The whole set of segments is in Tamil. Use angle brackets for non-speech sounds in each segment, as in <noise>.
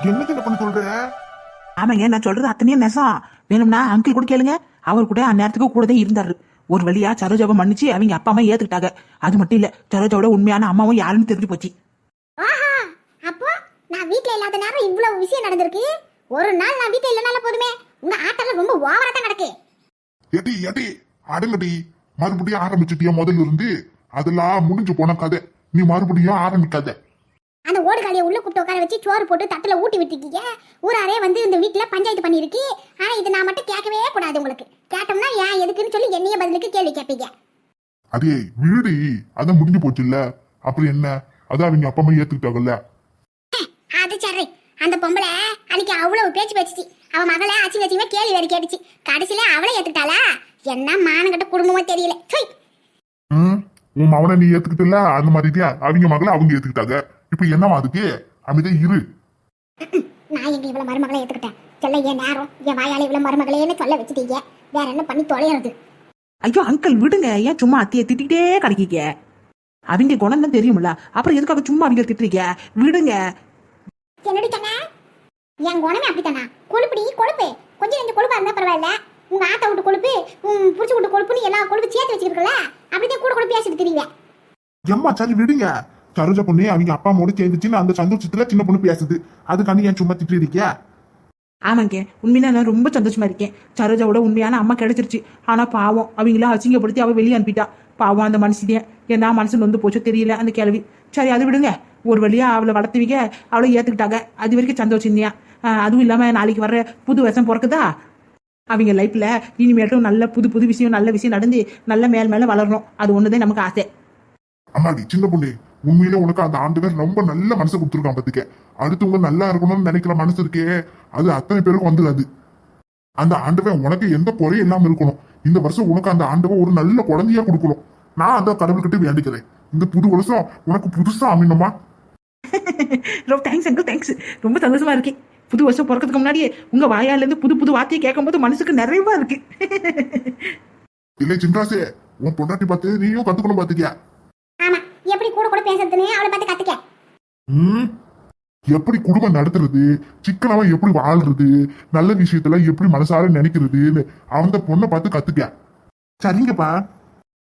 என்ன சின்ன பொண்ணு சொல்ற? ஆமாங்க நான் சொல்றது அத்தனையும் நெசம் வேணும்னா அங்கிள் கூட கேளுங்க. அவர் கூட அந்நேரத்துக்கு கூட தான் இருந்தாரு. ஒரு வழியா சரோஜாவை மன்னிச்சு அவங்க அப்பா அம்மா ஏத்துக்கிட்டாங்க. அது மட்டும் இல்ல சரோஜாவோட உண்மையான அம்மாவும் யாருன்னு தெரிஞ்சு போச்சு. ஆஹா அப்போ நான் வீட்ல இல்லாத நேரம் இவ்வளவு விஷயம் நடந்திருக்கு? ஒரு நாள் நான் வீட்ல இல்லனால போதுமே. உங்க ஆட்டெல்லாம் ரொம்ப ஓவரா தான் நடக்கு எடி எடி அடங்கடி. மறுபடியும் ஆரம்பிச்சிட்டியா முதல்ல இருந்து? அதெல்லாம் முடிஞ்சு போன கதை. நீ மறுபடியும் ஆரம்பிக்காத. அந்த கூப்பிட்டு உட்கார வச்சு சோறு போட்டு தட்டுல ஊட்டி விட்டுருக்கீங்க. ஊராரே வந்து இந்த வீட்ல பஞ்சாயத்து பண்ணிருக்கு ஆனா இது நான் மட்டும் கேட்கவே கூடாது உங்களுக்கு. கேட்டோம்னா ஏன் எதுக்குன்னு சொல்லி என்னைய பதிலுக்கு கேள்வி கேட்பீங்க. அடே வீடு அதான் முடிஞ்சு போச்சு இல்ல அப்புறம் என்ன? அதான் அவங்க அப்பா அம்மா ஏத்துக்கிட்டாங்கல்ல. அது சரி. அந்த பொம்பளை அன்னைக்கு அவ்வளவு பேச்சு பேச்சுச்சு. அவ மகளை அச்சிங்க அச்சிங்க கேள்வி வேறு கேட்டுச்சு. கடைசியில அவளை ஏத்துக்கிட்டாளா? என்ன மானங்கட்ட குடும்பமோ தெரியல. சொய் உன் மவனை நீ ஏத்துக்கிட்டல? அந்த மாதிரியா அவங்க மகளை அவங்க ஏத்துக்கிட்டாங்க. இப்ப என்னவா அதுக்கு? அமைதியா இரு. நான் எங்க இவ்வளவு மருமகளை ஏத்துக்கிட்டேன்? சொல்ல என் நேரம் என் வாயால இவ்வளவு மருமகளேன்னு சொல்ல வச்சுட்டீங்க. வேற என்ன பண்ணி தொலைறது ஐயோ அங்கிள் விடுங்க. ஏன் சும்மா அத்தையை திட்டிகிட்டே கிடைக்கீங்க? அவங்க குணம் தான் தெரியும்ல. அப்புறம் எதுக்காக சும்மா அவங்க திட்டுறீங்க? விடுங்க. என்னடி சொன்ன? என் குணமே அப்படித்தானா? கொழுப்புடி கொழுப்பு. கொஞ்சம் கொஞ்சம் கொழுப்பா இருந்தா பரவாயில்ல. உங்க ஆத்தா விட்டு கொழுப்பு உம் புடிச்சு விட்டு கொழுப்புன்னு எல்லா கொழுப்பு சேர்த்து வச்சிருக்கல அப்படியே கூட கூட பேசிட்டு தெரியுங்க. எம்மா சரி விடுங்க. சரோஜ பொண்ணு அவங்க அப்பா அம்மாவோட சேர்ந்துச்சுன்னு அந்த சந்தோஷத்துல சின்ன பொண்ணு பேசுது. அதுக்காண்டி ஏன் சும்மா திட்டு இருக்கியா ஆமாங்க உண்மையில நான் ரொம்ப சந்தோஷமா இருக்கேன். சரோஜாவோட உண்மையான அம்மா கிடைச்சிருச்சு. ஆனா பாவம் அவங்கள அசிங்கப்படுத்தி அவ வெளியே அனுப்பிட்டா. பாவம் அந்த மனுஷனே என்ன மனசு வந்து போச்சோ தெரியல அந்த கேள்வி. சரி அது விடுங்க. ஒரு வழியா அவளை வளர்த்துவீங்க. அவளை ஏத்துக்கிட்டாங்க. அது வரைக்கும் சந்தோஷம் இல்லையா? அதுவும் இல்லாம நாளைக்கு வர்ற புது வருஷம் பிறக்குதா அவங்க லைஃப்ல இனிமேட்டும் நல்ல புது புது விஷயம் நல்ல விஷயம் நடந்து நல்ல மேல் மேல வளரணும். அது ஒண்ணுதான் நமக்கு ஆசை. அம்மாடி சின்ன பொண்ணு உண்மையிலே உனக்கு அந்த ஆண்டவர் ரொம்ப நல்ல மனசை கொடுத்துருக்கான் பாத்துக்க அடுத்தவங்க நல்லா இருக்கணும்னு நினைக்கிற மனசு இருக்கே அது அத்தனை பேருக்கும் வந்துடாது. அந்த ஆண்டவன் உனக்கு எந்த குறையும் இல்லாம இருக்கணும். இந்த வருஷம் உனக்கு அந்த ஆண்டவன் ஒரு நல்ல குழந்தையா கொடுக்கணும். நான் அந்த கடவுள்கிட்ட வேண்டிக்கிறேன். இந்த புது வருஷம் உனக்கு புதுசா அமையணுமா? ரொம்ப தேங்க்ஸ் அங்கிள் தேங்க்ஸ் ரொம்ப சந்தோஷமா இருக்கேன் புது வருஷம் பிறக்கிறதுக்கு முன்னாடியே உங்க வாயால இருந்து புது புது வார்த்தையை கேட்கும்போது மனசுக்கு நிறைவா இருக்கு. இல்லை சின்ராசே உன் பொண்டாட்டி பார்த்து நீயும் கத்துக்கணும் பாத்துக்கியா ஆமா எப்படி கூட கூட பேசுறதுன்னு அவளை பார்த்து கத்துக்க. ம்? எப்படி குடும்பம் நடத்துறது? சிக்கனமா எப்படி வாழ்றது? நல்ல விஷயத்துல எப்படி மனசார நினைக்கிறதுன்னு அந்த பொண்ணை பார்த்து கத்துக்க. சரிங்கப்பா.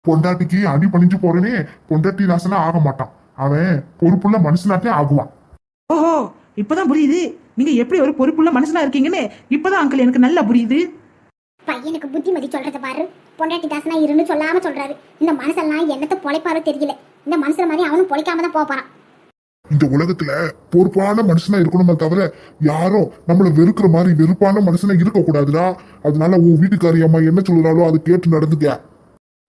பொண்டாட்டிக்கு அடி பணிஞ்சு போறனே பொண்டாட்டி ராசனா ஆக மாட்டான். அவன் பொறுப்புள்ள மனுஷனாட்டே ஆகுவான். ஓஹோ இப்பதான் புரியுது. நீங்க எப்படி ஒரு பொறுப்புள்ள மனுஷனா இருக்கீங்கன்னு இப்பதான் அங்கிள் எனக்கு நல்லா புரியுது. பையனுக்கு புத்திமதி சொல்றத பாரு. பொண்டாட்டி தாசனா இருன்னு சொல்லாம சொல்றாரு. இந்த மனசெல்லாம் என்னத்த பொழைப்பாரோ தெரியல. இந்த மனுஷன் மாதிரி அவனும் பொழைக்காம தான் போறான். இந்த உலகத்துல பொறுப்பான மனுஷனா இருக்கணுமே தவிர யாரும் நம்மள வெறுக்கிற மாதிரி வெறுப்பான மனுஷனா இருக்க கூடாதுடா அதனால உன் வீட்டுக்காரி அம்மா என்ன சொல்றாலோ அதை கேட்டு நடந்துக்க.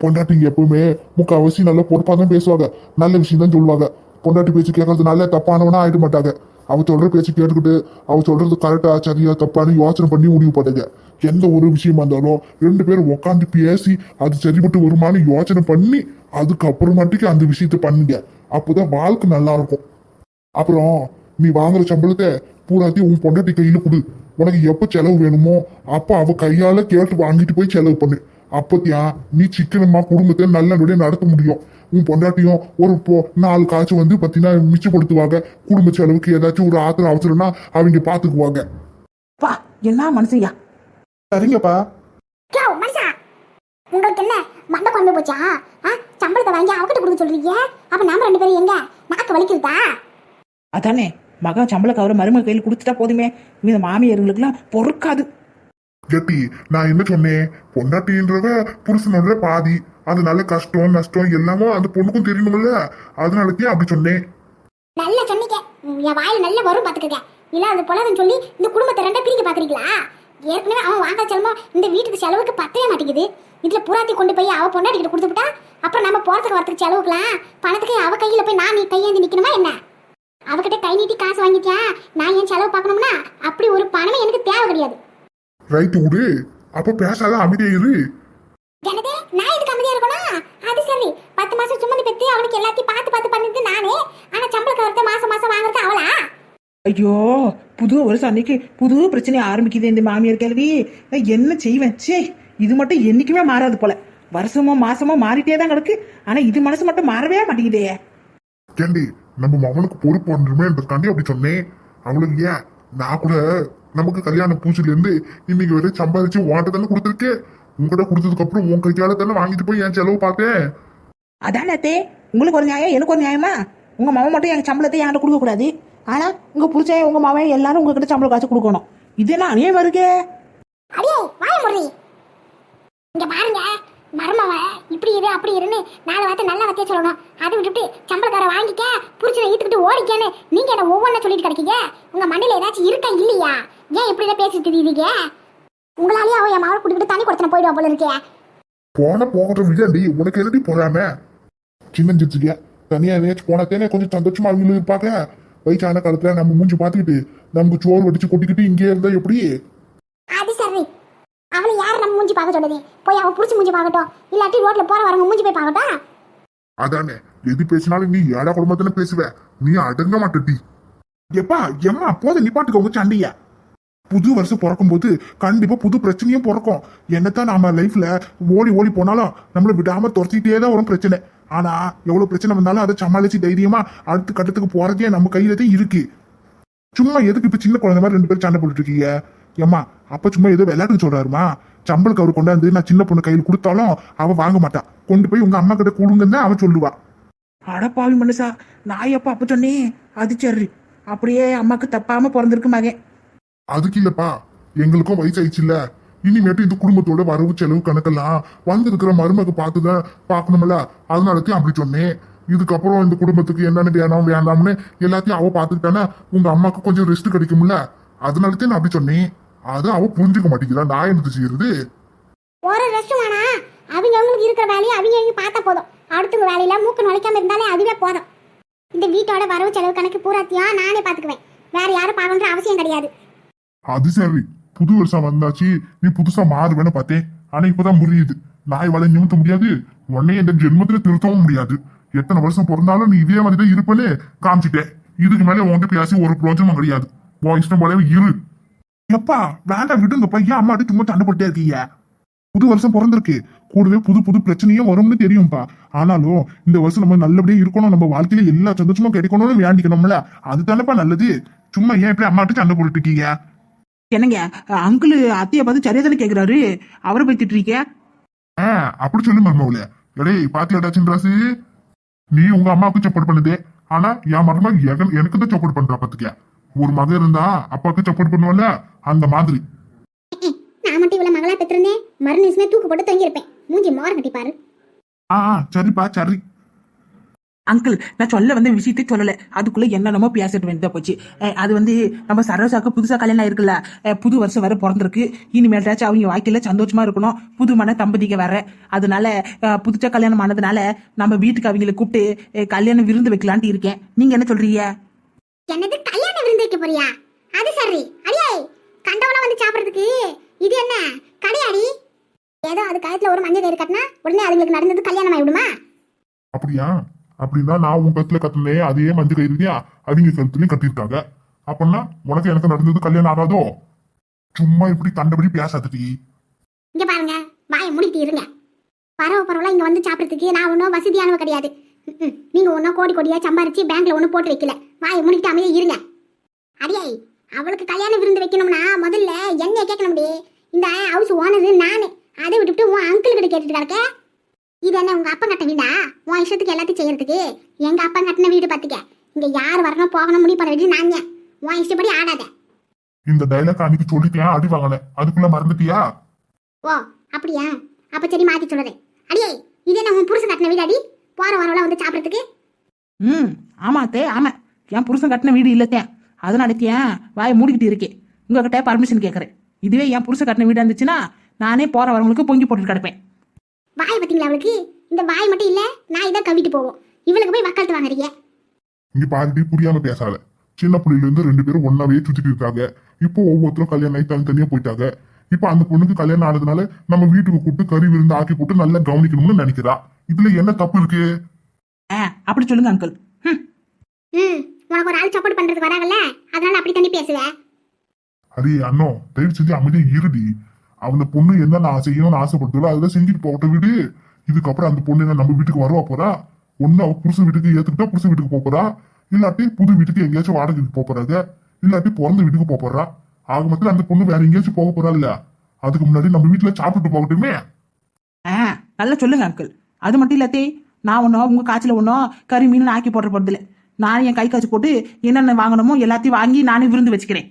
பொண்டாட்டிங்க எப்பவுமே முக்கால்வாசி நல்ல பொறுப்பா தான் பேசுவாங்க. நல்ல விஷயம் தான் சொல்லுவாங்க. பொண்டாட்டி பேச்சு கேட்கறதுனால தப்பானவனா ஆயிட மாட்டாங்க. அவ சொல்ற பேச்சு கேட்டுக்கிட்டு அவ சொல்றது கரெக்டா சரியா தப்பான்னு யோசனை பண்ணி முடிவு பண்ணுங்க எந்த ஒரு விஷயமா இருந்தாலும் ரெண்டு பேரும் உட்காந்து பேசி அது சரிப்பட்டு வருமானு யோசனை பண்ணி அதுக்கப்புறமாட்டிக்கு அந்த விஷயத்த பண்ணுங்க. அப்போதான் வாழ்க்கை நல்லா இருக்கும் அப்புறம் நீ வாங்குற சம்பளத்தை பூராத்தையும் உன் பொண்டாட்டி கையில கொடு. உனக்கு எப்போ செலவு வேணுமோ அப்போ அவ கையால கேட்டு வாங்கிட்டு போய் செலவு பண்ணு. அப்பத்தியா நீ சிக்கனமா குடும்பத்தை நல்லபடியா நடத்த முடியும். உன் பொண்டாட்டியும் ஒரு பொ- நாலு காய்ச்சி வந்து பார்த்தீங்கன்னா மிச்சப்படுத்துவாங்க. குடும்ப செலவுக்கு ஏதாச்சும் ஒரு ஆத்திரம் அவசரம்னா அவங்க பார்த்துக்குவாங்க பா என்ன மனுஷன்யா சரிங்கப்பா. யோ, மனுஷா. உங்களுக்கு என்ன மண்டை கொண்டு போச்சா? ஆ, சம்பளத்தை வாங்கி அவகிட்ட கொடுக்க சொல்றீங்க? அப்ப நாம ரெண்டு பேரும் எங்க? நாக்கு வலிக்குதா? அதானே மகா சம்பள கவர மருமக கையில் கொடுத்துட்டா போதுமே. இந்த மாமியாருங்களுக்குலாம் பொறுக்காது. கெட்டி நான் என்ன சொன்னேன்? பொண்டாட்டின்றவ புருஷனோட பாதி. அதனால கஷ்டம் நஷ்டம் எல்லாமே அந்த பொண்ணுக்கும் தெரியணும்ல. அதனாலதான் அப்படி சொன்னேன். நல்ல சொன்னீங்க. என் வாயில நல்ல வரும் பாத்துக்கங்க. இல்ல அது பொல்லாதன்னு சொல்லி இந்த குடும்பத்தை ரெண்டா பிரிக்க பாக்குறீங்களா? ஏற்கனவே அவன் வாங்க செலமோ இந்த வீட்டுக்கு செலவுக்கு பத்தவே மாட்டேங்குது. இதுல புறாத்தி கொண்டு போய் அவ பொண்டாட்டிக்கிட்ட கொடுத்துட்டா அப்புறம் நம்ம போறதுக்கு வரதுக்கு செலவுக்கலாம் பணத்துக்கு அவ கையில போய் நான் நீ கையேந்தி நிக்கணுமா என்ன? அவகிட்ட கை நீட்டி காசு வாங்கிட்டியா? நான் ஏன் செலவு பார்க்கணும்னா? அப்படி ஒரு பணமே எனக்கு தேவை கிடையாது. ரைட்டு விடு. அப்ப பேசாத அமைதியா இரு. ஜனதே நான் இதுக்கு அமைதியா இருக்கணும்? அது சரி. பத்து மாசம் சுமந்து பெத்து அவனுக்கு எல்லாத்தையும் பார்த்து பார்த்து பண்ணிட்டு நானே ஆனா சம்பள கவரத்தை மாசம் மாசம் வாங்குறது அவளா? ஐயோ புது வருஷம் அன்னைக்கு புது பிரச்சனை ஆரம்பிக்குது இந்த மாமியார் கேள்வி. நான் என்ன செய்வேன்? சே இது மட்டும் என்னைக்குமே மாறாது போல. வருஷமோ மாசமோ மாறிட்டே தான் கிடக்கு. ஆனா இது மனசு மட்டும் மாறவே மாட்டேங்குதே. கேண்டி நம்ம மகனுக்கு பொறுப்பு வந்துருமேன்றதுக்காண்டி அப்படி சொன்னேன் அவளுக்கு ஏன்? நான் கூட நமக்கு கல்யாண பூச்சில இருந்து இன்னைக்கு வரை சம்பாதிச்சு உன்கிட்ட தானே கொடுத்துருக்கேன். உங்ககிட்ட கொடுத்ததுக்கு அப்புறம் உன் கையால தானே வாங்கிட்டு போய் என் செலவு பார்த்தேன். அதானே தே உங்களுக்கு ஒரு நியாயம் எனக்கு ஒரு நியாயமா? உங்க மாமன் மட்டும் எங்க சம்பளத்தை என்கிட்ட கொடுக்க கூடாது ஆனா உங்க புருஷன் உங்க மாமன் எல்லாரும் உங்ககிட்ட சம்பளம் காசு கொடுக்கணும். இது என்ன அநியாயம் இருக்கே அடியே வாய முறி இங்க பாருங்க மருமவ இப்படி இரு அப்படி இருன்னு நாலு வார்த்தை நல்ல வார்த்தையை சொல்லணும். அதை விட்டுட்டு சம்பளக்கார வாங்கிக்க புரிச்சனை ஈத்துக்கிட்டு ஓடிக்கன்னு நீங்க என்ன ஒவ்வொன்றும் சொல்லிட்டு கிடைக்கீங்க? உங்க மண்டையில ஏதாச்சும் இருக்கா இல்லையா? ஏன் இப்படி எல்லாம் பேசிட்டு இருக்கீங்க உங்களாலேயே அவன் என் மாவட்ட குடிக்கிட்டு தண்ணி கொடுத்தன போயிடுவா போல இருக்கே. போன போகட்டும் விஜயண்டி உனக்கு என்னடி போறாம? சின்ன சிரிச்சுக்க தனியா ஏதாச்சும் போனதேனே கொஞ்சம் சந்தோஷமா அவங்க இருப்பாங்க. வயசான காலத்துல நம்ம மூஞ்சி பார்த்துக்கிட்டு நமக்கு சோறு வடிச்சு கொட்டிக்கிட்டு இங்கே இருந்தா எப்படி? அது சரி. அவளை யார் நம்ம மூஞ்சி பார்க்க சொன்னது? போய் அவ புடிச்சு மூஞ்சி பார்க்கட்டும். இல்லாட்டி ரோட்ல போற வரவங்க மூஞ்சி போய் பார்க்கட்டும் அதானே. எது பேசினாலும் நீ ஏடா குடும்பத்தானே பேசுவ. நீ அடங்க மாட்டடி எப்பா எம்மா போத நிப்பாட்டுக்க உங்க சண்டைய. புது வருஷம் பிறக்கும் போது கண்டிப்பா புது பிரச்சனையும் பிறக்கும். என்னத்தான் நாம லைஃப்ல ஓடி ஓடி போனாலும் நம்மள விடாம துரத்திட்டே தான் வரும் பிரச்சனை. ஆனா எவ்வளவு பிரச்சனை வந்தாலும் அதை சமாளிச்சு தைரியமா அடுத்த கட்டத்துக்கு போறதே நம்ம கையில தான் இருக்கு. சும்மா எதுக்கு இப்ப சின்ன குழந்தை மாதிரி ரெண்டு பேரும் சண்டை போட்டுட்டு இருக்கீங்க? ஏம்மா அப்ப சும்மா ஏதோ விளையாட்டு சொல்றாருமா? சம்பளுக்கு அவர் கொண்டாந்து நான் சின்ன பொண்ணு கையில் கொடுத்தாலும் அவ வாங்க மாட்டா. கொண்டு போய் உங்க அம்மா கிட்ட கொடுங்கன்னு தான் அவ சொல்லுவா. அடப்பாவி மனுஷா நான் எப்ப அப்ப சொன்னேன் அது சரி. அப்படியே அம்மாக்கு தப்பாம பிறந்திருக்கு மகன். அதுக்கு இல்லப்பா எங்களுக்கும் வயசாயிடுச்சு இல்ல இனிமேட்டு இந்த குடும்பத்தோட வரவு செலவு கணக்கெல்லாம் வந்திருக்கிற மருமக பார்த்துதான் பார்க்கணும்ல. அதனாலத்தையும் அப்படி சொன்னேன். இதுக்கப்புறம் இந்த குடும்பத்துக்கு என்னென்ன வேணாம் வேண்டாம்னு எல்லாத்தையும் அவ பார்த்துக்கிட்டானா உங்க அம்மாக்கு கொஞ்சம் ரெஸ்ட் கிடைக்கும்ல. அதனாலத்தையும் நான் அப்படி சொன்னேன். அதை அவ புரிஞ்சுக்க மாட்டேங்கிறா. நான் என்ன செய்யறது? ஒரு ரெஸ்ட் வேணா. அவங்க அவங்களுக்கு இருக்கிற வேலையை அவங்க அவங்க பார்த்தா போதும். அடுத்தவங்க வேலையில மூக்கு நுழைக்காம இருந்தாலே அதுவே போதும். இந்த வீட்டோட வரவு செலவு கணக்கு பூராத்தியம் நானே பார்த்துக்குவேன். வேற யாரும் பார்க்கணுன்ற அவசியம் கிடையாது. அது சரி. புது வருஷம் வந்தாச்சு நீ புதுசா மாறுவேன்னு பார்த்தேன். ஆனா இப்பதான் புரியுது நாய் வலை நிமித்த முடியாது. உன்னை இந்த ஜென்மத்துல திருத்தவும் முடியாது. எத்தனை வருஷம் பிறந்தாலும் நீ இதே மாதிரி தான் இருப்பனே காமிச்சிட்டேன். இதுக்கு மேல உன்கிட்ட பேசி ஒரு பிரோஜனம் கிடையாது. உன் இஷ்டம் போலவே இரு. எப்பா வேண்டாம் விடுங்கப்பா. ஏன் அம்மா சும்மா சண்டை போட்டே இருக்கீங்க? புது வருஷம் பிறந்திருக்கு. கூடவே புது புது பிரச்சனையும் வரும்னு தெரியும்ப்பா ஆனாலும் இந்த வருஷம் நம்ம நல்லபடியா இருக்கணும். நம்ம வாழ்க்கையில எல்லா சந்தோஷமும் கிடைக்கணும்னு வேண்டிக்கணும்ல. அதுதானப்பா நல்லது. சும்மா ஏன் இப்படி அம்மாட்டு சண்டை போட்டுட்டு இருக்கீங்க? என்னங்க அங்கிள் அத்தைய பார்த்து சரியா தானே கேக்குறாரு? அவரை போய் திட்டுறீங்க? ஆ, அப்படி சொல்லு மருமவுல எடே பாத்தியாடா சின்ராசு? நீ உங்க அம்மாவுக்கு சப்போர்ட் பண்ணுதே. ஆனா என் எகன் எனக்கு தான் சப்போர்ட் பண்றா பாத்துக்க. ஒரு மகன் இருந்தா அப்பாவுக்கு சப்போர்ட் பண்ணுவல அந்த மாதிரி. நான் மட்டும் இவ்வளவு மகளா பெற்றிருந்தேன். மறு நிமிஷமே தூக்கு போட்டு தங்கியிருப்பேன். மூஞ்சி மோர கட்டி பாரு ஆ ஆ, சரிப்பா சரி. அங்கிள் நான் சொல்ல வந்த விஷயத்தை சொல்லல. அதுக்குள்ள என்னென்னமோ பேசிட்டு வேண்டியதா போச்சு. அது வந்து நம்ம சரோசாக்கு புதுசா கல்யாணம் ஆயிருக்குல்ல. புது வருஷம் வர பிறந்திருக்கு. இனிமேட்டாச்சும் அவங்க வாழ்க்கையில சந்தோஷமா இருக்கணும். புது மன தம்பதிக்க வர அதனால புதுசா கல்யாணம் ஆனதுனால நம்ம வீட்டுக்கு அவங்கள கூப்பிட்டு கல்யாணம் விருந்து வைக்கலான்ட்டு இருக்கேன். நீங்க என்ன சொல்றீங்க? என்னது கல்யாண விருந்து வைக்க போறியா? அது சரி. அடியே கண்டவன வந்து சாப்பிடுறதுக்கு? இது என்ன? கடையாடி? ஏதோ அது கழுத்துல ஒரு மஞ்சள் கயிறு கட்டினா உடனே அதுங்களுக்கு நடந்தது கல்யாணம் ஆயிடுமா அப்படியா? அப்படின்னா நான் உன் கத்துல கத்துனே அதே மஞ்சள் கயிறுதியா அவங்க கருத்துலயும் கட்டியிருக்காங்க. அப்படின்னா உனக்கு எனக்கு நடந்தது கல்யாணம் ஆகாதோ? சும்மா இப்படி தண்டபடி பேசாதடி. இங்க பாருங்க வாயை முடித்து இருங்க. பரவ பரவலா இங்க வந்து சாப்பிடுறதுக்கு நான் ஒன்றும் வசதியானவ கிடையாது. நீங்க ஒன்றும் கோடி கோடியா சம்பாரிச்சு பேங்க்ல ஒன்றும் போட்டு வைக்கல. வாயை மூடிட்டு அமைதியா இருங்க. அடியே அவளுக்கு கல்யாண விருந்து வைக்கணும்னா முதல்ல என்னைய கேட்கணும் இந்த ஹவுஸ் ஓனரு நானு. அதை விட்டுட்டு உன் அங்கிள் கிட்ட கேட்டுட்டு கிடக்க? இது என்ன உங்க அப்பா கட்ட வீடா? உன் இஷ்டத்துக்கு எல்லாத்தையும் செய்யறதுக்கு? எங்க அப்பா கட்டின வீடு பாத்துக்க. இங்க யார் வரணும் போகணும் முடிவு பண்ண வேண்டியது நான் தான். உன் இஷ்டப்படி ஆடாத. இந்த டைலாக் அன்னைக்கு சொல்லிட்டேன் அடி வாங்கினேன். அதுக்குள்ள மறந்துட்டியா? ஓ அப்படியா? அப்ப சரி மாத்தி சொல்றேன் அடியே இது என்ன உன் புருஷன் கட்டின வீடு அடி? போற வரவெல்லாம் வந்து சாப்பிடறதுக்கு? ம் ஆமா அத்தே ஆமா. என் புருஷன் கட்டின வீடு இல்லத்தேன் அதனாலத்தேன் வாயை மூடிக்கிட்டு இருக்கேன் உங்ககிட்ட பர்மிஷன் கேட்கறேன் இதுவே என் புருஷன் கட்டின வீடா இருந்துச்சுன்னா நானே போற வரவங்களுக்கு பொங்கி போட்டுட்டு கிடப்பேன். வாய் பார்த்தீங்களா அவளுக்கு? இந்த வாய் மட்டும் இல்ல நான் இதான் கவிட்டு போவோம் இவளுக்கு போய் வக்காலத்து வாங்குறீங்க? இங்க பாருடி புரியாம பேசாத. சின்ன புள்ளையில இருந்து ரெண்டு பேரும் ஒன்னாவே சுத்திட்டு இருக்காங்க. இப்போ ஒவ்வொருத்தரும் கல்யாணம் ஆகி தனித்தனியா போயிட்டாங்க. இப்போ அந்த பொண்ணுக்கு கல்யாணம் ஆனதுனால நம்ம வீட்டுக்கு கூப்பிட்டு கறி விருந்து ஆக்கி போட்டு நல்லா கவனிக்கணும்னு நினைக்கிறா. இதுல என்ன தப்பு இருக்கு? அப்படி சொல்லுங்க அங்கிள் ம் ம் உனக்கு ஒரு ஆள் சப்போர்ட் பண்றதுக்கு வராங்கல்ல? அதனால அப்படி தண்ணி பேசுவேன் அடே அண்ணோ தயவு செஞ்சு அமைதியா இருடி. அந்த பொண்ணு என்ன நான் செய்யணும்னு ஆசைப்படுதோ அதெல்லாம் செஞ்சுட்டு போகட்ட விடு. இதுக்கப்புறம் அந்த பொண்ணு என்ன நம்ம வீட்டுக்கு வருவா போறா? ஒண்ணு அவ புருஷன் வீட்டுக்கு ஏத்துக்கிட்டா புருஷன் வீட்டுக்கு போறா? இல்லாட்டி புது வீட்டுக்கு எங்கேயாச்சும் வாடகைக்கு போறாங்க. இல்லாட்டி பிறந்த வீட்டுக்கு போறா. ஆக மொத்தம் அந்த பொண்ணு வேற எங்கேயாச்சும் போக போறா இல்ல அதுக்கு முன்னாடி நம்ம வீட்டுல சாப்பிட்டு போகட்டுமே. நல்லா சொல்லுங்க அங்கிள் அது மட்டும் இல்லாத்தே நான் ஒன்றும் உங்கள் காய்ச்சல ஒன்றும் கறி மீன் ஆக்கி போடுற போகிறதில்ல நானே என் கை காய்ச்சி போட்டு என்னென்ன வாங்கணுமோ எல்லாத்தையும் வாங்கி நானே விருந்து வச்சுக்கிறேன்.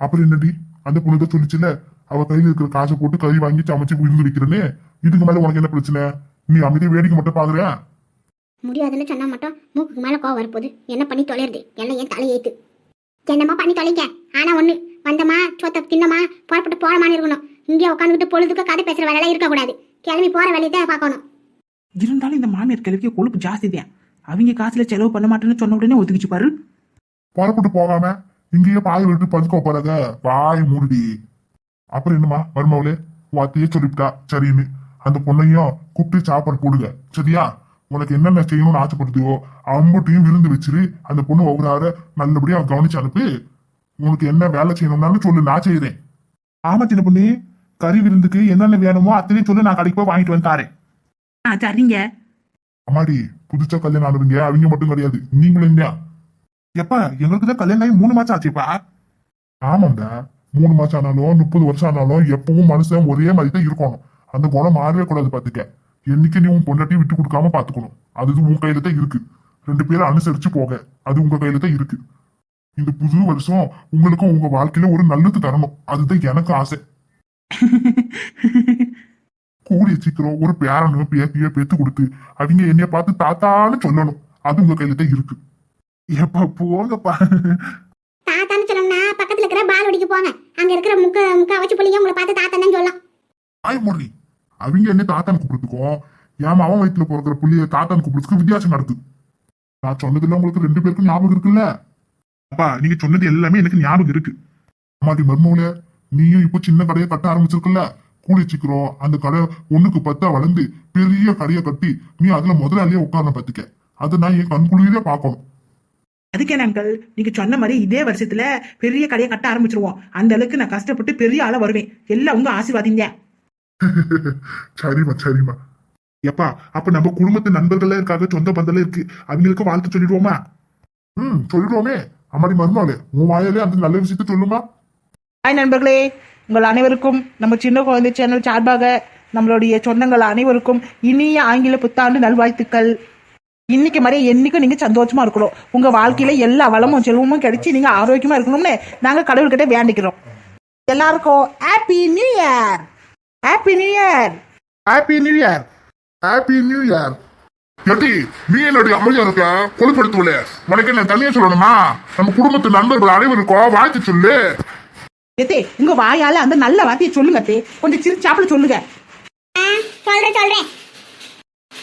அப்புறம் என்னடி? அந்த பொண்ணு தான் சொல்லிச்சுல அவ கையில இருக்கிற காசை போட்டு கறி வாங்கி சமைச்சு விருந்து வைக்கிறேன்னு இதுக்கு மேல உனக்கு என்ன பிரச்சனை? நீ அமைதியா வேடிக்கை மட்டும் பாக்குறியா? முடியாதுன்னு சொன்னா மட்டும் மூக்குக்கு மேல கோவம் வரப்போகுது. என்ன பண்ணி தொலைறது? எல்லாம் என் தலையேத்து என்னம்மா பண்ணி தொலைங்க? ஆனா ஒண்ணு வந்தமா சோத்த தின்னமா புறப்பட்டு போறமான்னு இருக்கணும். இங்கே உட்காந்துக்கிட்டு பொழுதுக்கு கதை பேசுற வேலையெல்லாம் இருக்கக்கூடாது. கிளம்பி போற வேலையை தான் பார்க்கணும். இருந்தாலும் இந்த மாமியார் கிழவிக்கு கொழுப்பு ஜாஸ்தி தான். அவங்க காசுல செலவு பண்ண மாட்டேன்னு சொன்ன உடனே ஒதுக்கிச்சு பாரு. புறப்பட்டு போகாம இங்கேயே பாய் விட்டு பதுக்க போறாங்க வாய் மூடுடி. அப்புறம் என்னமா மருமவளே? வார்த்தையே சொல்லிவிட்டா. சரின்னு. அந்த பொண்ணையும் கூப்பிட்டு சாப்பாடு போடுங்க. சரியா? உனக்கு என்னென்ன செய்யணும்னு ஆசைப்படுத்தியோ அம்பட்டையும் விருந்து வச்சிரு. அந்த பொண்ணு ஒவ்வொரு நல்லபடியா கவனிச்சு அனுப்பு. உனக்கு என்ன வேலை செய்யணும்னாலும் சொல்லு நான் செய்யறேன் ஆமா சின்ன பொண்ணு. கறி விருந்துக்கு என்னென்ன வேணுமோ அத்தனையும் சொல்லு நான் கடைக்கு போய் வாங்கிட்டு வந்து தாரேன். ஆ சரிங்க. அம்மாடி புதுச்சா கல்யாணம் ஆனவங்க அவங்க மட்டும் கிடையாது. நீங்களும் இல்லையா? எப்பா எங்களுக்கு தான் கல்யாணம் ஆகி மூணு மாசம் ஆச்சுப்பா. ஆமாண்டா மூணு மாசம் ஆனாலும் முப்பது வருஷம் ஆனாலும் எப்பவும் மனுஷன் ஒரே மாதிரி தான் இருக்கணும். அந்த குணம் மாறவே கூடாது பாத்துக்க. என்னைக்கு நீ உன் பொண்டாட்டி விட்டு கொடுக்காம பாத்துக்கணும். அது உன் கையில தான் இருக்கு. ரெண்டு பேரும் அனுசரிச்சு போக. அது உங்க கையில தான் இருக்கு. இந்த புது வருஷம் உங்களுக்கும் உங்க வாழ்க்கையில ஒரு நல்லது தரணும். அதுதான் எனக்கு ஆசை. கூடிய சீக்கிரம் ஒரு பேரனும் பேத்தியோ பெத்து கொடுத்து அவங்க என்னைய பார்த்து தாத்தான்னு சொல்லணும். அது உங்க கையில தான் இருக்கு. எப்ப போங்கப்பா இருக்கிற போங்க அங்க இருக்கிற முக்க முக்கா பிள்ளைங்க உங்களை பார்த்து தாத்தான்னு சொல்லலாம் ஆய் முரளி அவங்க என்ன தாத்தான் கூப்பிடுறதுக்கும் ஏன் அவன் வயிற்றுல பிறக்கிற புள்ளிய தாத்தான் கூப்பிடுறதுக்கு வித்தியாசம் நடக்குது நான் சொன்னதுல உங்களுக்கு ரெண்டு பேருக்கும் ஞாபகம் இருக்குல்ல? அப்பா நீங்க சொன்னது எல்லாமே எனக்கு ஞாபகம் இருக்கு. அம்மாடி மர்மவுல நீயும் இப்போ சின்ன கடையை கட்ட ஆரம்பிச்சிருக்கல கூலி சீக்கிரம் அந்த கடை ஒண்ணுக்கு பத்தா வளர்ந்து பெரிய கடையை கட்டி நீ அதுல முதலாளியே உட்காரணும் பாத்துக்க அதை நான் என் கண்குளிரே பார்க்கணும். அதுக்கு அங்கிள் நீங்க சொன்ன மாதிரி இதே வருஷத்துல பெரிய கடையை கட்ட ஆரம்பிச்சிருவோம். அந்த அளவுக்கு நான் கஷ்டப்பட்டு பெரிய ஆளா வருவேன். எல்லாம் உங்க ஆசீர்வாதீங்க. <laughs> சரிம்மா சரிம்மா. எப்பா அப்ப நம்ம குடும்பத்து நண்பர்கள் இருக்காங்க சொந்த பந்தல இருக்கு. அவங்களுக்கு வாழ்த்து சொல்லிடுவோமா? ம் சொல்லிடுவோமே. அம்மாடி மருமாளே உன் வாயாலே அந்த நல்ல விஷயத்த சொல்லுமா? ஹாய் நண்பர்களே. உங்கள் அனைவருக்கும் நம்ம சின்ன குழந்தை சேனல் சார்பாக நம்மளுடைய சொந்தங்கள் அனைவருக்கும் இனிய ஆங்கில புத்தாண்டு நல்வாழ்த்துக்கள். இன்னைக்கு மாதிரி என்னைக்கும் நீங்க சந்தோஷமா இருக்கணும். உங்க வாழ்க்கையில எல்லா வளமும் செல்வமும் கிடைச்சி நீங்க ஆரோக்கியமா இருக்கணும்னு நாங்க கடவுள்கிட்ட வேண்டிக்கிறோம். எல்லாருக்கும் happy new year happy new year happy new year happy new year Natty நீ என்னடி அமைதியா இருக்க கொழுப்படுத்துவல உனக்கு என்ன தனியா சொல்லணுமா? நம்ம குடும்பத்து நண்பர்கள் அனைவருக்கும் வாழ்த்து சொல்லு. எத்தே உங்க வாயால அந்த நல்ல வார்த்தையை சொல்லுங்க கொஞ்சம் சிரிச்சாப்புல சொல்லுங்க. ஆ, சொல்றேன் சொல்றேன்.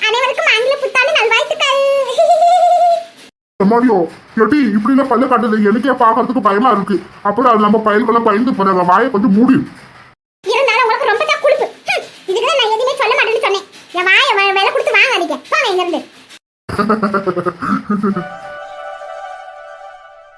அனைவருக்கும் ஆங்கில புத்தாண்டு நல்வாழ்த்துக்கள். எட்டி இப்படி எல்லாம் பல்ல காட்டுது எனக்கே பாக்குறதுக்கு பயமா இருக்கு. அப்புறம் அது நம்ம பயல்களை பயந்து போறாங்க வாயை கொஞ்சம் மூடி. இருந்தாலும் உங்களுக்கு ரொம்ப தான் குளிப்பு இதுக்கு நான் எதுவுமே சொல்ல மாட்டேன்னு சொன்னேன். என் வாயை விலை கொடுத்து வாங்க அடிக்க போங்க இங்க இருந்து. <laughs>